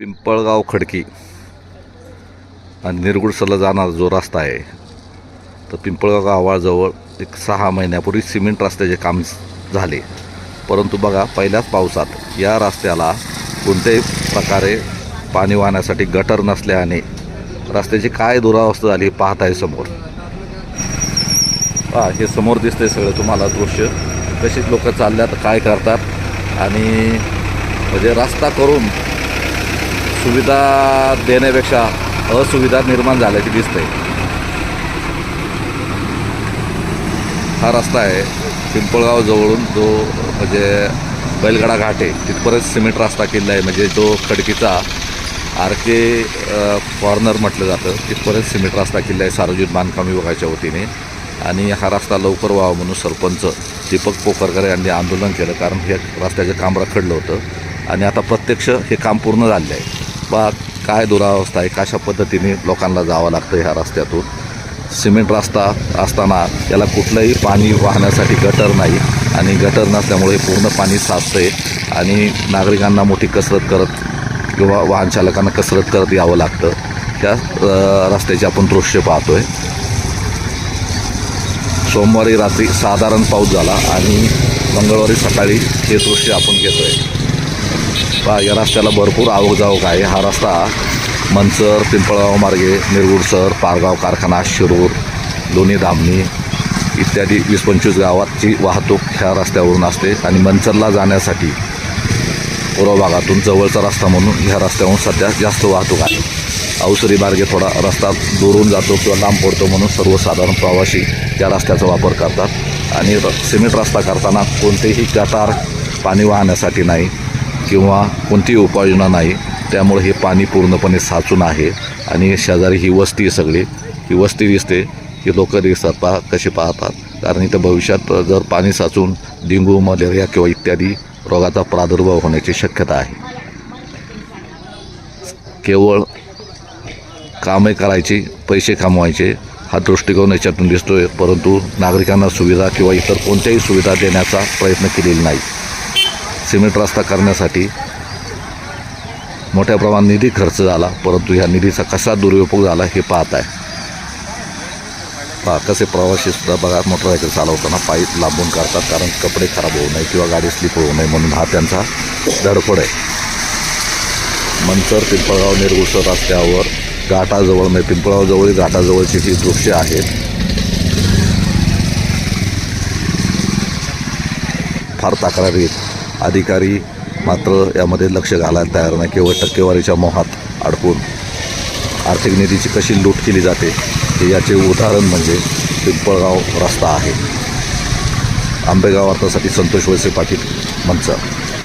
पिंपळगाव खडकी आणि निरगुडसरला जाणारा जो रस्ता आहे तर पिंपळगाव गावाजवळ एक सहा महिन्यापूर्वी सिमेंट रस्त्याचे काम झाले. परंतु बघा पहिल्याच पावसात या रस्त्याला कोणत्याही प्रकारे पाणी वाहण्यासाठी गटर नसल्याने रस्त्याची काय दुरावस्था झाली पाहत आहे समोर. हा हे समोर दिसतंय सगळं तुम्हाला दृश्य. कशीच लोक चालल्यात काय करतात आणि म्हणजे रस्ता करून सुविधा देण्यापेक्षा असुविधा निर्माण झाल्याची दिसते. हा रस्ता आहे. पिंपळगाव जवळून जो म्हणजे बैलगडा घाट आहे तिथपर्यंत सिमेंट रस्ता केलेला आहे. म्हणजे जो खडकीचा आर के कॉर्नर म्हटलं जातं तिथपर्यंत सिमेंट रस्ता केलेला आहे सार्वजनिक बांधकाम विभागाच्या वतीने. आणि हा रस्ता लवकर व्हावा म्हणून सरपंच दीपक पोखरकर यांनी आंदोलन केलं कारण हे रस्त्याचं काम रखडलं होतं. आणि आता प्रत्यक्ष हे काम पूर्ण झालेलं आहे. पहा काय दुरावस्था आहे कशा पद्धतीने लोकांना जावं लागतं ह्या रस्त्यातून? सिमेंट रस्ता असताना त्याला कुठलंही पाणी वाहण्यासाठी गटर नाही आणि गटर नसल्यामुळे पूर्ण पाणी साचतं आहे आणि नागरिकांना मोठी कसरत करत किंवा वाहन चालकांना कसरत करत यावं लागतं. त्या रस्त्याचे आपण दृश्य पाहतोय. सोमवारी रात्री साधारण पाऊस झाला आणि मंगळवारी सकाळी हे दृश्य आपण घेतोय. पहा या रस्त्याला भरपूर आवक जावक आहे. हा रस्ता मंचर पिंपळगाव मार्गे निरगुडसर पारगाव कारखाना शिरूर लोणी धामणी इत्यादी वीस पंचवीस गावाची वाहतूक ह्या रस्त्यावरून असते आणि मंचरला जाण्यासाठी पूर्व भागातून जवळचा रस्ता म्हणून ह्या रस्त्यावरून सध्या जास्त वाहतूक आहे. अवसरी मार्गे थोडा रस्ता दुरून जातो किंवा लांब पडतो म्हणून सर्वसाधारण प्रवासी त्या रस्त्याचा वापर करतात. आणि र- सिमेंट रस्ता करताना कोणतेही गटार पाणी वाहण्यासाठी नाही. किंवा कोणतीही उपाययोजना नाही त्यामुळे हे पाणी पूर्णपणे साचून आहे आणि शेजारी ही वस्ती आहे सगळी. ही वस्ती दिसते ही लोक दिसतात पा कशी पाहतात. कारण इथं भविष्यात जर पाणी साचून डेंगू मलेरिया किंवा इत्यादी रोगाचा प्रादुर्भाव होण्याची शक्यता आहे. केवळ कामे करायची पैसे कमवायचे हा दृष्टिकोन याच्यातून दिसतोय परंतु नागरिकांना सुविधा किंवा इतर कोणत्याही सुविधा देण्याचा प्रयत्न केलेला नाही. सिमेंट रस्ता करण्यासाठी मोठ्या प्रमाणात निधी खर्च झाला. परंतु ह्या निधीचा कसा दुरुपयोग झाला हे पाहत आहे पहा कसे प्रवासीसुद्धा बघा मोटरसायकल चालवताना पायी लांबून करतात कारण कपडे खराब होऊ नये किंवा गाडी स्लिप होऊ नये म्हणून हा त्यांचा धडपड आहे. मंचर पिंपळगाव निर्गुसर रस्त्यावर घाटाजवळ म्हणजे पिंपळगावजवळ घाटाजवळची ही दृश्य आहेत फार तक्रारी अधिकारी मात्र यामध्ये लक्ष घालायला तयार नाही. केवळ टक्केवारीच्या मोहात अडकून आर्थिक निधीची कशी लूट केली जाते हे याचे उदाहरण म्हणजे पिंपळगाव रस्ता आहे. आंबेगाव अर्थासाठी संतोष वळसे पाटील मंच